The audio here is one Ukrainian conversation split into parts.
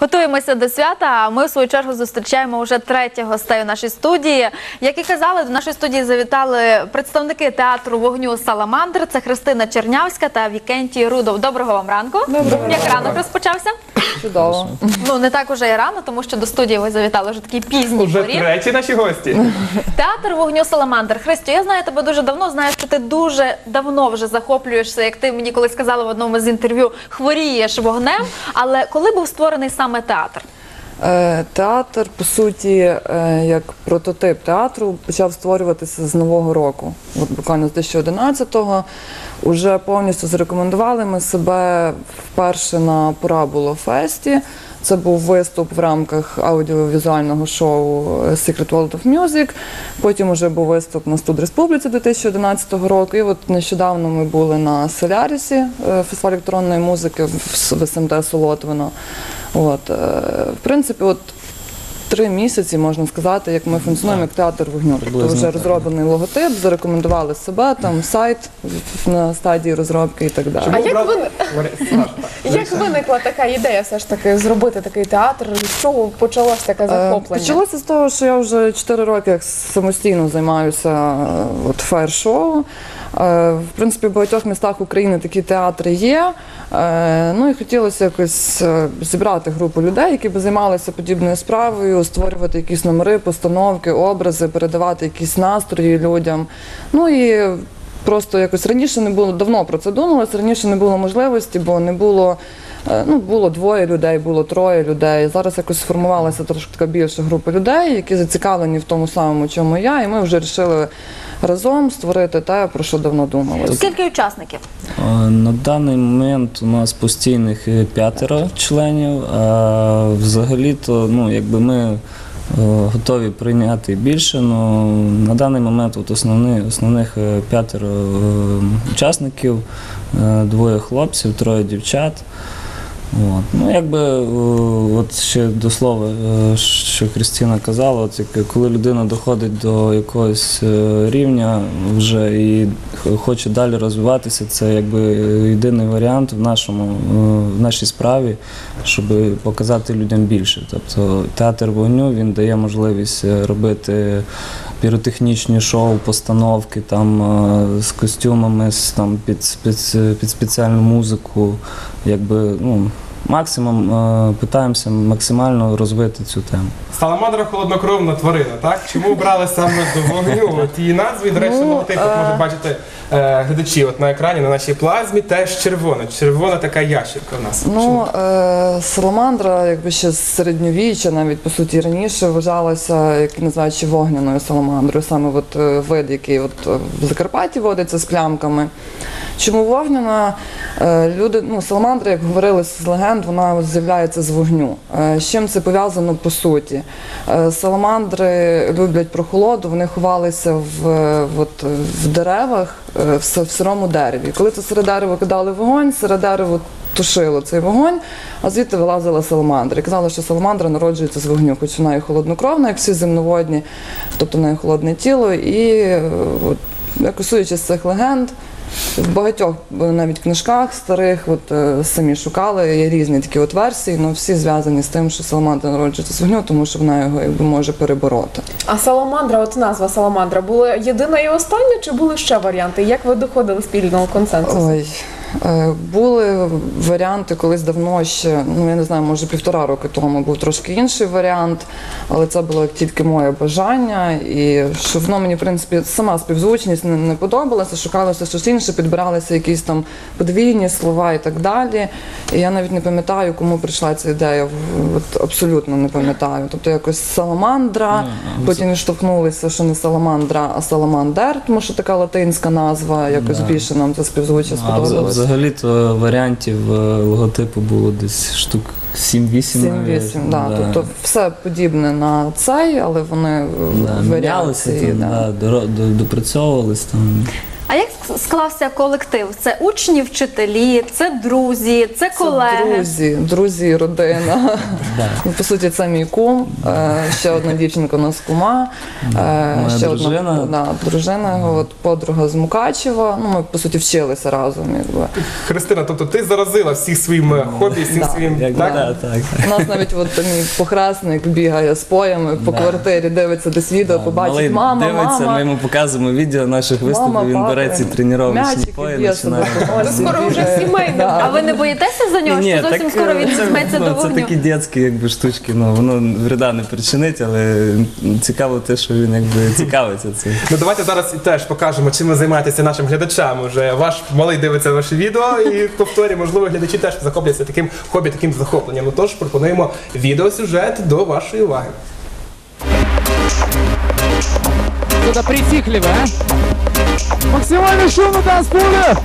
Готуємося до свята. А ми в свою чергу зустрічаємо вже третіх гостей у нашій студії. Як і казали, до нашої студії завітали представники театру вогню Саламандр. Це Христина Чернявська та Вікентій Рудов. Доброго вам ранку. Доброго Як ранок розпочався? Чудово. Ну не так уже і рано, тому що до студії ви завітали вже такий пізній Уже порі. треті наші гості. Театр вогню Саламандр. Христю, я знаю тебе дуже давно. Знаю, що ти дуже давно вже захоплюєшся, як ти мені колись сказала в одному з інтерв'ю, хворієш вогнем. Але коли був створений саме театр? Е, Театр, по суті, е, як прототип театру, почав створюватися з нового року. От буквально з 2011-го. Уже повністю зарекомендували ми себе вперше на пора було Фесті. Це був виступ в рамках аудіовізуального шоу Secret World of Music. Потім вже був виступ на студ Республіці 2011 року. І от нещодавно ми були на Солярісі, е, фестиваль електронної музики в СМТ Солотвино. От, е, в принципі, от три місяці можна сказати, як ми функціонуємо як театр вогню. Тобто вже розроблений логотип, зарекомендували себе, там сайт на стадії розробки і так далі. А як ви-. Як виникла така ідея все ж таки зробити такий театр? З чого почалось таке Е, захоплення? Почалося з того, що я вже 4 роки самостійно займаюся е, от фаєр-шоу. Е, В принципі, в багатьох містах України такі театри є. Е, Ну і хотілося якось е, зібрати групу людей, які б займалися подібною справою, створювати якісь номери, постановки, образи, передавати якісь настрої людям. Ну і просто якось раніше не було давно про це думалося, раніше не було можливості, бо не було. Ну, було двоє людей, було троє людей. Зараз якось сформувалася трошки така більша група людей, які зацікавлені в тому самому, чому я, і ми вже вирішили разом створити те, про що давно думали. Скільки учасників? Е, На даний момент у нас постійних е, п'ятеро членів. А взагалі-то, ну, якби ми е, готові прийняти більше, але на даний момент от основні, основних п'ятеро учасників, двоє хлопців, троє дівчат. От. Ну, якби е, от ще до слова, е, що Крістіна казала, от коли людина доходить до якогось е, рівня вже і хоче далі розвиватися, це якби єдиний варіант в нашому в нашій справі, щоб показати людям більше. Тобто театр вогню він дає можливість робити піротехнічні шоу, постановки там е, з костюмами, там під, під, під спеціальну музику. Якби ну максимум е, питаємося максимально розвити цю тему. Саламандра холоднокровна тварина, так? Чому брали саме до вогню? От її назву, і, до речі, Ну, логотип, от е, можуть бачити е, глядачі от на екрані, на нашій плазмі, теж червона. Червона така ящерка у нас. Ну, е, саламандра, якби ще з середньовіччя, навіть по суті раніше вважалася, як називають ще вогняною саламандрою, саме от, е, вид, який от е, в Закарпатті водиться з плyaмками. Чому вогняна? Е, Люди, ну, саламандра, як говорили з легенд, вона з'являється з вогню. Е, З чим це пов'язано по суті? Е, Саламандри люблять прохолоду, вони ховалися в, от, в деревах, в, в сирому дереві. Коли це сире дерево кидали вогонь, сире дерево тушило цей вогонь, а звідти вилазила саламандра. І казали, що саламандра народжується з вогню, хоч вона і холоднокровна, як всі земноводні, тобто в неї холодне тіло. І от, якось судячи з цих легенд, в багатьох навіть книжках старих, от е, самі шукали, є різні такі от версії, але всі зв'язані з тим, що саламандра народжується з вогню, тому що вона його якби може перебороти. А саламандра, от назва саламандра, була єдина і остання, чи були ще варіанти? Як ви доходили спільного консенсусу? Ой. Е, Були варіанти колись давно ще, ну я не знаю, може півтора роки тому був трошки інший варіант, але це було тільки моє бажання, і що воно мені, в принципі, сама співзвучність не, не подобалася, шукалося щось інше, підбиралися якісь там подвійні слова і так далі. І я навіть не пам'ятаю, кому прийшла ця ідея. От абсолютно не пам'ятаю. Тобто якось саламандра, потім відштовхнулися, що не саламандра, а саламандер, тому що така латинська назва, якось більше нам це співзвуччя сподобалося. Взагалі-то варіантів е, логотипу було десь штук 7-8. 7-8, да. Да. Тобто все подібне на цей, але вони Да, в мінялися, варіації. там, Да. да, доро- до- допрацьовувались там. Склався колектив? Це учні, вчителі, це друзі, це колеги. Друзі, друзі, і родина. Ну, По суті, це мій кум, е, ще одна дівчинка у нас кума, е, Моя ще дружина. одна да, дружина, його, от, подруга з Мукачева. Ну, ми, по суті, вчилися разом. Якби. Христина, тобто ти заразила всіх своїм е, хобі, всім Да. своїм Як так? так, так. У нас навіть от, мій похресник бігає з поями по Да. квартирі, дивиться десь відео, побачить Малий мама, дивиться, мама. ми йому показуємо відео наших виступів, Мама, він папа, бере ці тренувальні м'ячики. Скоро вже бігає. А ви не боїтеся за нього? що зовсім скоро він це, візьметься ну, до це вогню? такі дітські якби, штучки, ну, воно вреда не причинить, але цікаво те, що він якби цікавиться цим. Ну давайте зараз і теж покажемо, чим ви займаєтеся нашим глядачам. Уже ваш малий дивиться ваше відео і повторює, можливо, глядачі теж захопляться таким хобі, таким захопленням. Ну тож пропонуємо відеосюжет до вашої уваги. Что-то притихли вы, а? Максимальный шум на танцполе!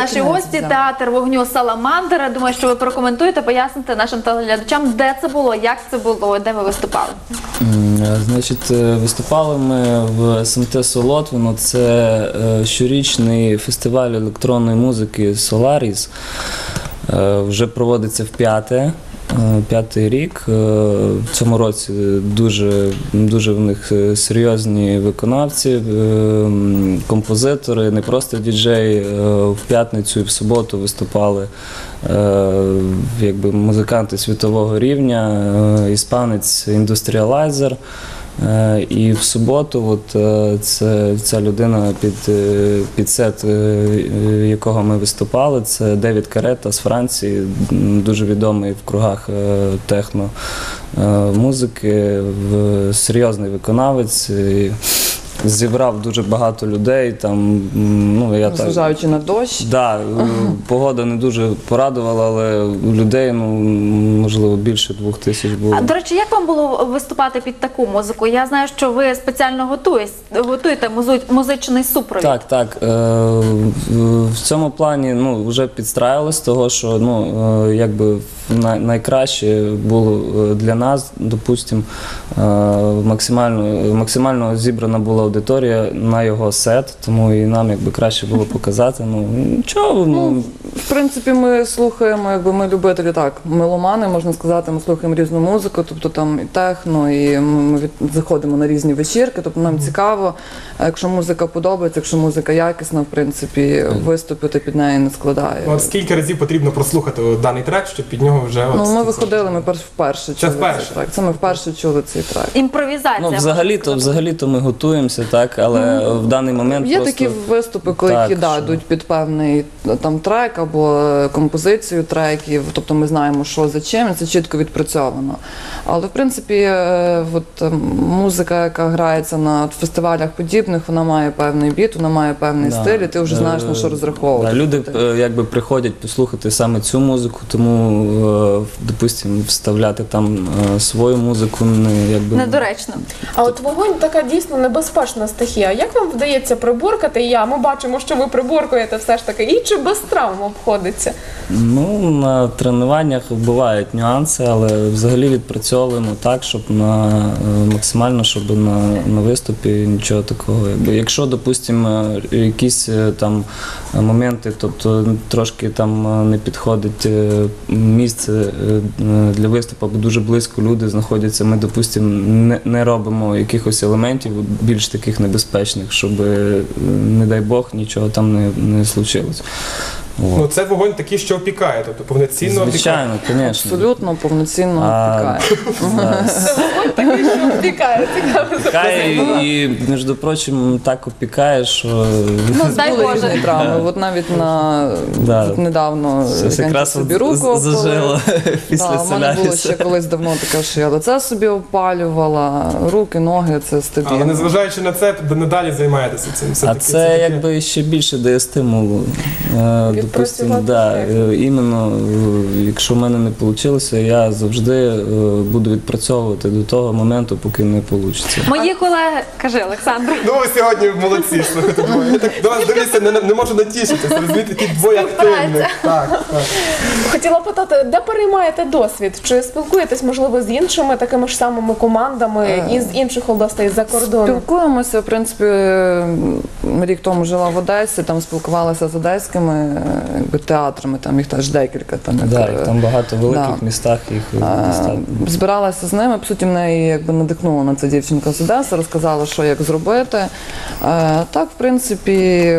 Наші гості. да. Театр вогню Саламандра. Думаю, що ви прокоментуєте, поясните нашим телеглядачам, де це було, як це було, де ви виступали. Е, Значить, е, виступали ми в СМТ Солотвино. Це е, щорічний фестиваль електронної музики Solaris. Е, Вже проводиться в п'яте. Е, П'ятий рік. Е, В цьому році дуже, дуже в них е, серйозні виконавці, композитори, не просто діджеї. В п'ятницю і в суботу виступали якби музиканти світового рівня, іспанець індустріалайзер. Е, І в суботу, от е, це ця людина під, е, під сет, якого ми виступали, це Девід Карета з Франції, дуже відомий в кругах техно музики, серйозний виконавець. Зібрав дуже багато людей. Там, ну, я так, Зважаючи на дощ. Да, е, погода не дуже порадувала, але людей, ну, можливо, більше двох тисяч було. А, До речі, як вам було виступати під таку музику? Я знаю, що ви спеціально готуєте, готуєте музичний супровід. Так, так. Е, в- цьому плані ну, вже підстраювалось того, що ну, е, якби най- найкраще було е, для нас, допустимо, е, максимально, максимально зібрана була аудиторія на його сет, тому і нам якби краще було показати. Ну, нічого, ну, В принципі, ми слухаємо, якби ми любителі так, меломани, можна сказати, ми слухаємо різну музику, тобто там і техно, і ми від, заходимо на різні вечірки, тобто нам цікаво. А якщо музика подобається, якщо музика якісна, в принципі, виступити під неї не складає. От скільки разів потрібно прослухати даний трек, щоб під нього вже от Ну, ми виходили, ми перш вперше чули вперше? цей трек. Це ми вперше чули цей трек. Імпровізація. ну взагалі-то, взагалі-то ми готуємося, так, але в даний момент Є просто... такі виступи, коли Так, які да, що- йдуть під певний там трек або е, композицію треків, тобто ми знаємо, що за чим, і це чітко відпрацьовано. Але в принципі, е, от е, музика, яка грається на от фестивалях подібних, вона має певний біт, вона має певний Да. стиль, і ти вже знаєш на що Е, розраховувати. Да, люди е, якби приходять послухати саме цю музику, тому, е, допустимо, вставляти там е, свою музику не якби Недоречно. А от вогонь така дійсно небезпечна стихія. Як вам вдається приборкати? Я ми бачимо, що ви приборкуєте все ж таки, і чи без травм обходиться? Ну, на тренуваннях бувають нюанси, але взагалі відпрацьовуємо так, щоб на е, максимально, щоб на, на виступі нічого такого. Якби, якщо, допустимо, якісь е, там моменти, тобто трошки там е, не підходить місце для виступу, або дуже близько люди знаходяться, ми, допустимо, не, не робимо якихось елементів більш таких небезпечних, щоб, не дай Бог, нічого там не, не случилось. Ну це вогонь такий, що опікає, тобто повноцінно опікає. Звичайно, звісно. Абсолютно повноцінно А, вогонь такий, що втікає. Цікаво. Опікає і, між прочим, так опікає, що У нас Дай були Боже. травми. От навіть на Да. недавно Щось я якраз собі от руку з- зажило після Да, у мене було соляріса. ще колись давно таке, що я лице собі опалювала, руки, ноги, це стабільно. Але незважаючи на це, надалі займаєтеся цим. А це таке. якби ще більше дає стимулу. Е, Допустимо, да, е, іменно, е, якщо в мене не вийшло, я завжди е, буду відпрацьовувати до того моменту, поки не вийде. Мої колеги, кажи Олександр. Ну ви сьогодні молодці, слухайте двоє. Я так до вас дивлюся, не, не можу натішитися. Розумієте, такі двоє активних. Так, так. Хотіла питати, де переймаєте досвід? Чи спілкуєтесь, можливо, з іншими такими ж самими командами із інших областей за кордону? Спілкуємося, в принципі, рік тому жила в Одесі, там спілкувалася з одеськими якби, театрами, там їх теж декілька. Там, як, Да, е, їх там багато в великих да. містах їх е, достатньо. Збиралася з ними, по суті, неї якби надихнула на це дівчинка з Одеси, розказала, що як зробити. Е, Так, в принципі,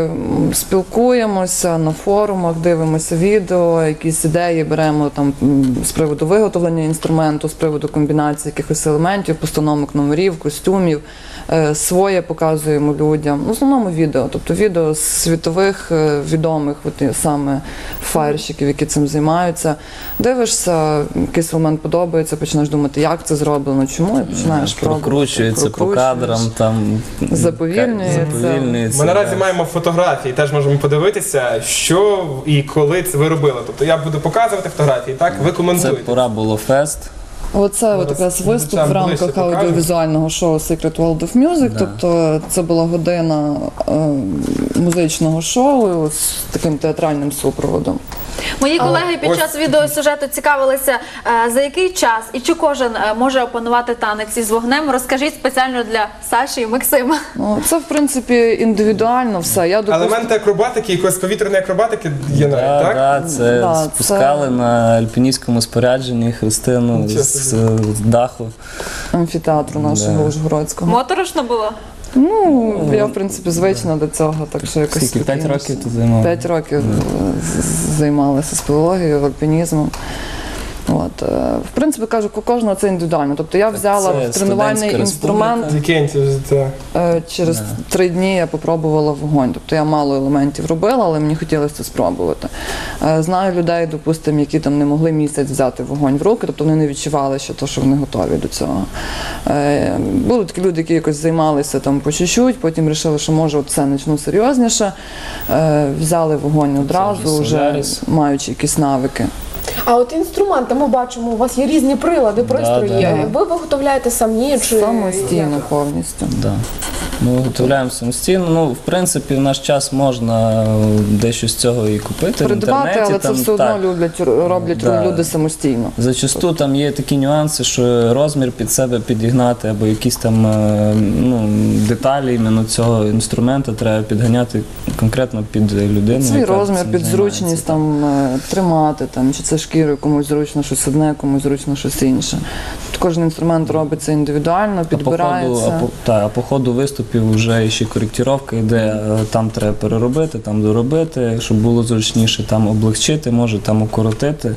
спілкуємося на форумах, дивимося відео, якісь ідеї беремо там з приводу виготовлення інструменту, з приводу комбінації якихось елементів, постановок номерів, костюмів. Е, Своє показуємо людям. В основному відео, тобто відео з світових е, відомих, саме фаєрщиків, які цим займаються. Дивишся, якийсь елемент подобається, починаєш думати, як це зроблено, чому, і починаєш пробувати. Прокручується по кадрам, там Заповільнюється. заповільнюється, Ми наразі маємо фотографії, теж можемо подивитися, що і коли це ви робили. Тобто я буду показувати фотографії, так? Ви коментуєте. Це пора було фест. Оце от якраз виступ в рамках аудіовізуального шоу Secret World of Music. Да. Тобто це була година е, музичного шоу з таким театральним супроводом. Мої колеги під ось- час відеосюжету цікавилися, е, за який час і чи кожен е, може опанувати танець із вогнем. Розкажіть спеціально для Саші і Максима. Ну, це в принципі індивідуально все. Я допустим, Елементи акробатики, якоїсь повітряної акробатики є навіть, Да, так? да, це Да, спускали це- на альпіністському спорядженні Христину з, з даху. амфітеатру нашого Да. Ужгородського. Моторошно було. Ну, я в принципі звична до цього, так що якось Скільки? П'ять років ти займав? П'ять років з- з- займалася спілологією, альпінізмом. От, е, в принципі, кажу, у кожного це індивідуально. Тобто я взяла це тренувальний інструмент. Е, Через три дні я попробувала вогонь. Тобто я мало елементів робила, але мені хотілося це спробувати. Е, Знаю людей, допустимо, які там не могли місяць взяти вогонь в руки, тобто вони не відчували ще то, що вони готові до цього. Були такі люди, які якось займалися там по чуть-чуть, потім вирішили, що може от це почну серйозніше. Взяли вогонь одразу, вже маючи якісь навики. А от інструменти ми бачимо, у вас є різні прилади, пристрої. да, є. Ви виготовляєте самі чи Самостійно повністю. Да. Ми виготовляємо самостійно. Ну, в принципі, в наш час можна е, дещо з цього і купити. в Придбати, інтернеті, але це там, все одно так. люблять роблять Да. люди самостійно. Зачасту там є такі нюанси, що розмір під себе підігнати, або якісь там е, ну, деталі іменно цього інструмента треба підганяти конкретно під людину. Свій яка розмір, цим під займається. зручність там е, тримати, там, чи це шкірою, комусь зручно щось одне, комусь зручно щось інше. Тут кожен інструмент робиться індивідуально, А по, ходу, а, по, та, а по ходу виступів вже ще коректіровка йде, е, там треба переробити, там доробити, щоб було зручніше, там облегчити, може там укоротити.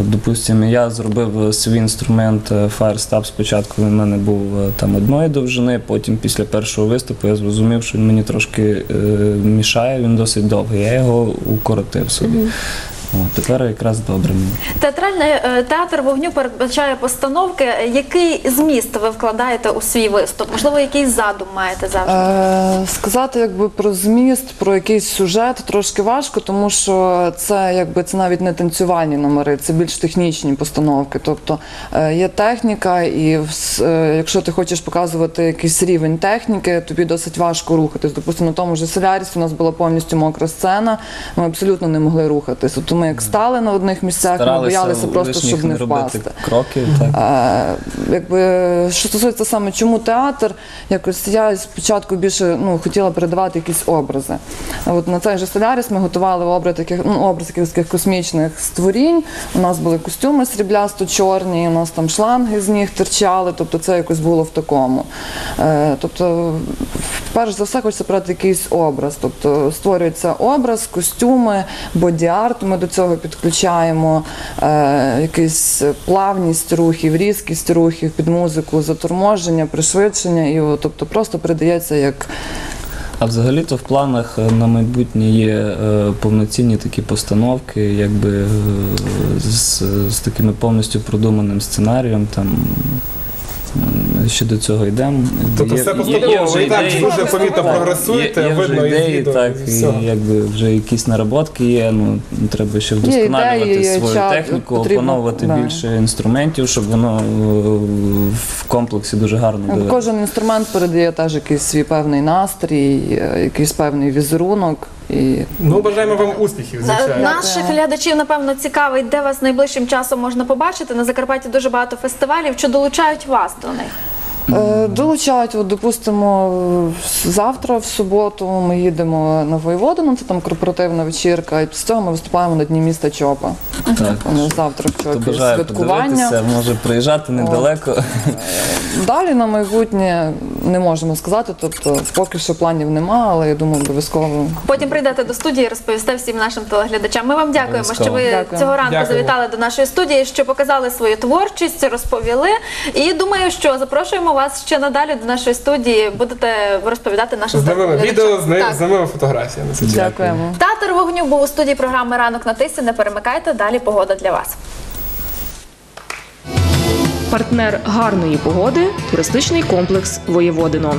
От, допустимо, я зробив свій інструмент е, Firestab спочатку, він в мене був е, там одної довжини, потім після першого виступу я зрозумів, що він мені трошки е, мішає, він досить довгий. Я його укоротив собі. От, тепер якраз добре мені. Театральний е, театр вогню передбачає постановки. Який зміст ви вкладаєте у свій виступ? Можливо, якийсь задум маєте завжди? Е, сказати якби про зміст, про якийсь сюжет трошки важко, тому що це якби це навіть не танцювальні номери, це більш технічні постановки. Тобто е, є техніка, і е, якщо ти хочеш показувати якийсь рівень техніки, тобі досить важко рухатись. Допустимо, на тому ж Солярісі у нас була повністю мокра сцена, ми абсолютно не могли рухатись. Ми як стали на одних місцях, ми боялися просто, щоб не впасти. кроки. Так. Е, якби, що стосується саме чому театр, якось я спочатку більше ну, хотіла передавати якісь образи. От на цей же Соляріс ми готували образ таких, ну, образ таких космічних створінь. У нас були костюми сріблясто-чорні, у нас там шланги з них терчали, тобто це якось було в такому. Е, тобто, перш за все, хочеться брати якийсь образ. Тобто створюється образ, костюми, боді-арт ми до цього підключаємо, е, якусь плавність рухів, різкість рухів під музику, заторможення, пришвидшення, і тобто просто передається як А взагалі-то в планах е, на майбутнє є е, повноцінні такі постановки, якби е, з, з такими повністю продуманим сценарієм. Там ще до цього йдемо. Тобто все поступово, ви і так дуже помітно прогресуєте, Є, є видно із ідеї, відео. так, і і якби вже якісь наработки є. Ну треба ще вдосконалювати ідеї, свою чат, техніку, потрібно, опановувати да. більше інструментів, щоб воно е, в комплексі дуже гарно дивилося. Кожен інструмент передає теж якийсь свій певний настрій, е, якийсь певний візерунок. І Ну, бажаємо вам успіхів, звичайно. Наших глядачів, напевно, цікавить, де вас найближчим часом можна побачити. На Закарпатті дуже багато фестивалів. Чи долучають вас до них? Е, Долучають, от, допустимо, завтра, в суботу, ми їдемо на Воєводину, це там корпоративна вечірка, і після цього ми виступаємо на дні міста Чопа. Так. У завтра в Хто Чопі бажає святкування. подивитися, може приїжджати недалеко. Далі на майбутнє не можемо сказати, тобто поки що планів нема, але я думаю, обов'язково. Потім прийдете до студії і розповісте всім нашим телеглядачам. Ми вам дякуємо, що ви Дякую. цього ранку Дякую. завітали до нашої студії, що показали свою творчість, розповіли. І думаю, що запрошуємо вас ще надалі до нашої студії. Будете розповідати нашим З новими відео, з новими- з новими фотографіями. Дякуємо. Театр вогню був у студії програми Ранок на тисі. Не перемикайте. Далі погода для вас. Партнер гарної погоди туристичний комплекс Воєводино.